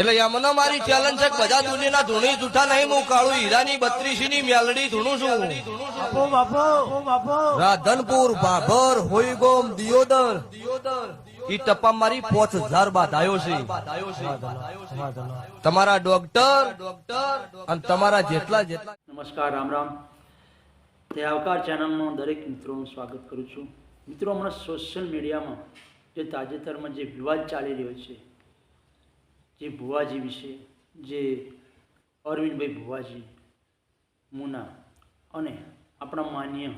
એટલે યમનો મારી ચેલેન્જ છે બધા દુનિયાના ધૂણી જૂઠા નહીં હું કાળું હીરાની બત્રીસી ની મેલડી ધૂણું છું. બાપો બાપો ઓ બાપો. રાધનપુર બાભર હોઈગોમ દિયોદર. ઈ ટપ્પા મારી પોચ હજાર બાધાયો છે. તમારા ડોક્ટર અને તમારા જેટલા જેટલા નમસ્કાર રામ રામ. તે આવકાર ચેનલમાં દરેક મિત્રોનું સ્વાગત કરું છું. મિત્રો હમણાં સોશિયલ મીડિયામાં જે તાજેતરમાં જે વિવાદ ચાલી રહ્યો છે જે ભુવાજી વિશે, જે અરવિંદભાઈ ભુવાજી, મુના અને આપણા માન્ય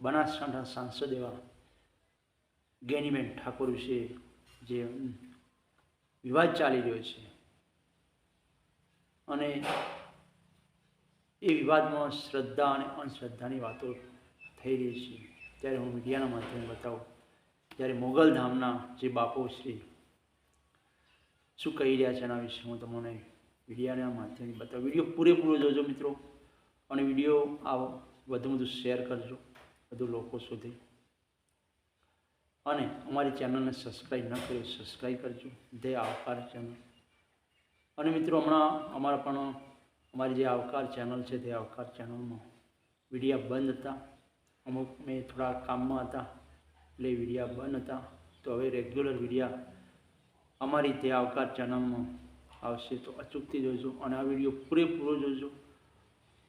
બનાસકાંઠા સાંસદ એવા ગેનીબેન ઠાકોર વિશે જે વિવાદ ચાલી રહ્યો છે. અને એ વિવાદમાં શ્રદ્ધા અને અંધશ્રદ્ધાની વાતો થઈ રહી છે. ત્યારે હું મીડિયાના માધ્યમે બતાવું. ત્યારે મોગલધામના જે બાપુ શ્રી શું કહી રહ્યા છે એના વિશે હું તમને વિડીયાના માધ્યમથી બતાવું. વીડિયો પૂરેપૂરો જોજો મિત્રો અને વીડિયો આ વધુ વધુ શેર કરજો વધુ લોકો સુધી. અને અમારી ચેનલને સબસ્ક્રાઈબ ન કર્યો સબસ્ક્રાઈબ કરજો. દે આવકાર ચેનલ. અને મિત્રો હમણાં અમારા પણ અમારી જે આવકાર ચેનલ છે તે આવકાર ચેનલમાં વિડીયા બંધ હતા. અમુક મેં થોડા કામમાં હતા એટલે વિડીયા બંધ હતા. તો હવે રેગ્યુલર વિડીયા અમારી તે આવકાર ચેનલમાં આવશે તો અચૂકથી જોજો અને આ વીડિયો પૂરેપૂરો જોજો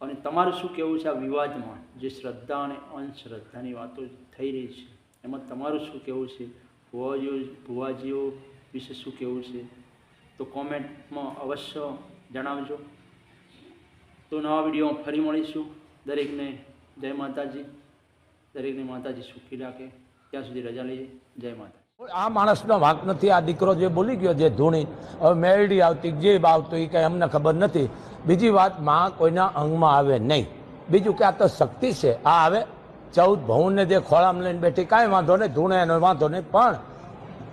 અને તમારું શું કહેવું છે આ વિવાદમાં? જે શ્રદ્ધા અને અંધશ્રદ્ધાની વાતો થઈ રહી છે, એમાં તમારું શું કહેવું છે? ભુવાજીઓ ભુવાજીઓ વિશે શું કહેવું છે? તો કોમેન્ટમાં અવશ્ય જણાવજો. તો નવા વિડીયોમાં ફરી મળીશું. દરેકને જય માતાજી. દરેકને માતાજી સુખી રાખે. ત્યાં સુધી રજા લઈએ. જય માતા આ માણસનો વાંક નથી. આ દીકરો જે બોલી ગયો, જે ધૂણી, હવે મેરડી આવતી જે આવતો એ કંઈ અમને ખબર નથી. બીજી વાત, માં કોઈના અંગમાં આવે નહીં. બીજું કે આ તો શક્તિ છે. આ આવે ચૌદ ભવનને જે ખોળામાં લઈને બેઠી, કાંઈ વાંધો નહીં, ધૂણે એનો વાંધો નહીં, પણ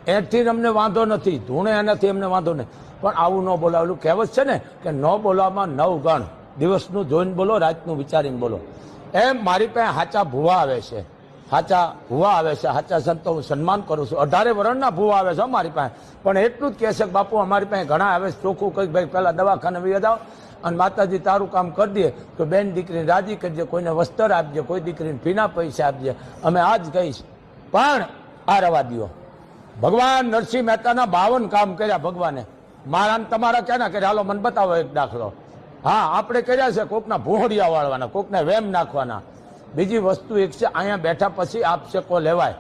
એથી અમને વાંધો નથી. ધૂણે એનાથી અમને વાંધો નહીં. પણ આવું ન બોલાવેલું. કહેવત છે ને કે ન બોલાવવામાં નવ ગણ. દિવસનું જોઈને બોલો, રાતનું વિચારીને બોલો. એમ મારી પાસે હાચા ભૂવા આવે છે. હાચા ભૂવા આવે છે હાચા સંતો હું સન્માન કરું છું. અઢારે વરણના ભૂવા આવે છે અમારી પાસે. પણ એટલું જ કહે છે બાપુ, અમારી પાસે ઘણા આવે છે. ચોખ્ખું કંઈક ભાઈ પહેલાં દવાખાને વી જાઓ અને માતાજી તારું કામ કરી દે તો બેન દીકરીને રાજી કરજે, કોઈને વસ્ત્ર આપજે, કોઈ દીકરીને ફીના પૈસા આપજે. અમે આ જ કહીશ. પણ આ રવા દ્યો. ભગવાન નરસિંહ મહેતાના બાવન કામ કર્યા ભગવાને. મારા તમારા ક્યાં કર્યા? હાલો, મને બતાવો એક દાખલો. હા, આપણે કર્યા છે કોકના ભૂહડિયા વાળવાના, કોકને વેમ નાખવાના. બીજી વસ્તુ એક છે, અહીંયા બેઠા પછી આપશેકો લેવાય.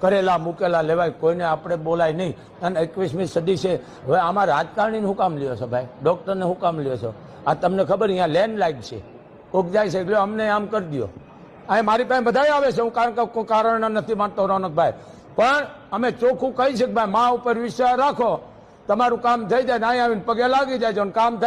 કરેલા, મૂકેલા લેવાય, કોઈને આપણે બોલાય નહીં. અને એકવીસમી સદી છે, હવે આમાં રાજકારણીને હું કામ લ્યો છો ભાઈ. ડૉક્ટરને હું કામ લ્યો છો. આ તમને ખબર, અહીંયા લેન્ડ લાઈન છે. કોક જાય છે એટલે અમને આમ કરી દો અહીં મારી પાસે બધા આવે છે, હું કારણ કે કોઈ કારણ નથી માનતો રોનકભાઈ. પણ અમે ચોખ્ખું કહી કે ભાઈ, મા ઉપર વિશ્વાસ રાખો. તમારું કામ થઈ જાય ને આવીને પગે લાગી જાય કામ થાય